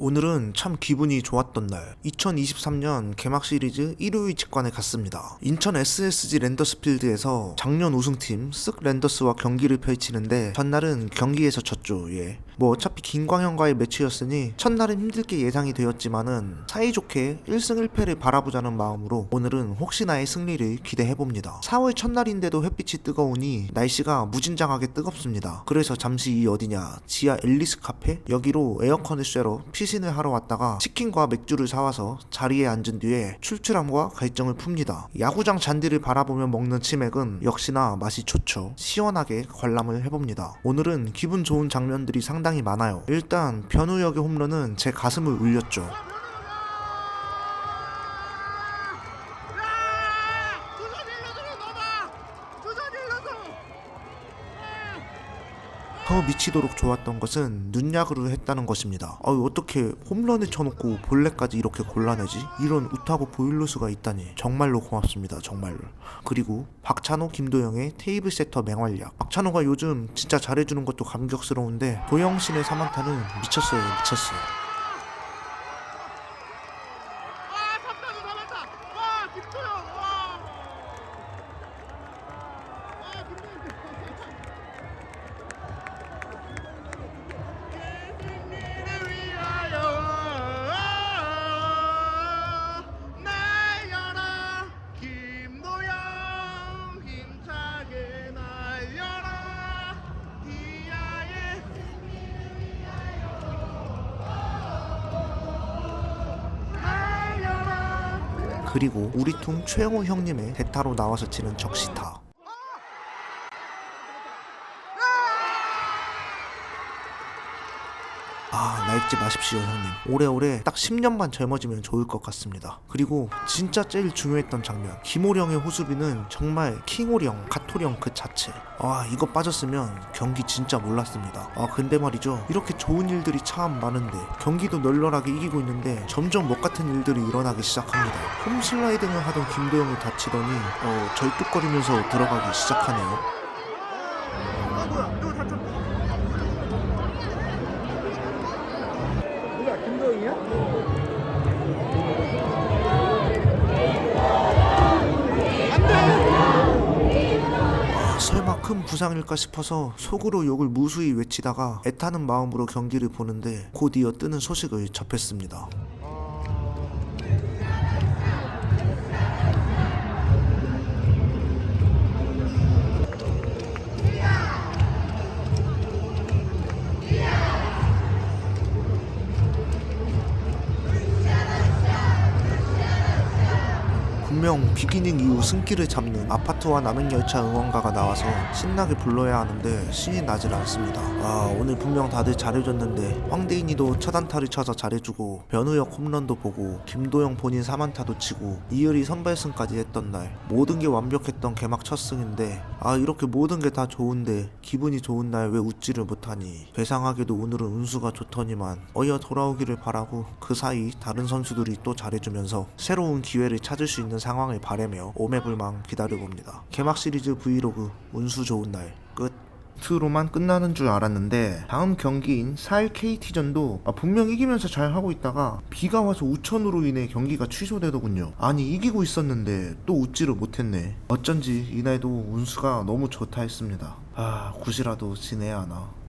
오늘은 참 기분이 좋았던 날. 2023년 개막 시리즈 일요일 직관에 갔습니다. 인천 SSG 랜더스필드에서 작년 우승팀 쓱 랜더스와 경기를 펼치는데 전날은 경기에서 졌죠. 예. 뭐 어차피 김광현과의 매치였으니 첫날은 힘들게 예상이 되었지만은 사이좋게 1승 1패를 바라보자는 마음으로 오늘은 혹시나의 승리를 기대해 봅니다. 4월 첫날인데도 햇빛이 뜨거우니 날씨가 무진장하게 뜨겁습니다. 그래서 잠시 이 어디냐 지하 앨리스 카페 여기로 에어컨을 쐬러 피신을 하러 왔다가 치킨과 맥주를 사와서 자리에 앉은 뒤에 출출함과 갈증을 풉니다. 야구장 잔디를 바라보며 먹는 치맥은 역시나 맛이 좋죠. 시원하게 관람을 해봅니다. 오늘은 기분 좋은 장면들이 상당히 많아요. 일단 변우혁의 홈런은 제 가슴을 울렸죠. 두산 일러서 넘어! 두산 일러서! 더 미치도록 좋았던 것은 눈야구를 했다는 것입니다. 아 어떻게 홈런을 쳐놓고 볼넷까지 이렇게 골라내지? 이런 우타고 보일루스가 있다니 정말로 고맙습니다. 정말로. 그리고 박찬호, 김도영의 테이블 세터 맹활약. 박찬호가 요즘 진짜 잘해주는 것도 감격스러운데 도영 신의 사만타는 미쳤어요, 미쳤어요. 그리고 우리 퉁 최영호 형님의 대타로 나와서 치는 적시타. 아, 나 잊지 마십시오, 형님. 오래오래 딱 10년만 젊어지면 좋을 것 같습니다. 그리고 진짜 제일 중요했던 장면. 김호령의 호수비는 정말 킹호령, 가토령 그 자체. 아, 이거 빠졌으면 경기 진짜 몰랐습니다. 아, 근데 말이죠. 이렇게 좋은 일들이 참 많은데 경기도 널널하게 이기고 있는데 점점 못 같은 일들이 일어나기 시작합니다. 홈슬라이딩을 하던 김도영이 다치더니 어, 절뚝거리면서 들어가기 시작하네요. 아 뭐야 누구 다쳤 누가 김도영이야? 아, 설마 큰 부상일까 싶어서 속으로 욕을 무수히 외치다가 애타는 마음으로 경기를 보는데 곧 이어 뜨는 소식을 접했습니다. 분명 비기닝 이후 승기를 잡는 아파트와 남행열차 응원가가 나와서 신나게 불러야 하는데 신이 나질 않습니다. 아 오늘 분명 다들 잘해줬는데 황대인이도 첫 안타를 쳐서 잘해주고 변우혁 홈런도 보고 김도영 본인 3안타도 치고 이열이 선발승까지 했던 날 모든 게 완벽했던 개막 첫 승인데 아 이렇게 모든 게 다 좋은데 기분이 좋은 날 왜 웃지를 못하니 배상하게도 오늘은 운수가 좋더니만 어여 돌아오기를 바라고 그 사이 다른 선수들이 또 잘해주면서 새로운 기회를 찾을 수 있는 상황을 바라며 오매불망 기다려봅니다. 개막 시리즈 브이로그 운수 좋은 날 끝. 트로만 끝나는 줄 알았는데 다음 경기인 4일 KT전도 아, 분명 이기면서 잘 하고 있다가 비가 와서 우천으로 인해 경기가 취소되더군요. 아니 이기고 있었는데 또 웃지를 못했네. 어쩐지 이날도 운수가 너무 좋다 했습니다. 아 굿이라도 지내야 하나.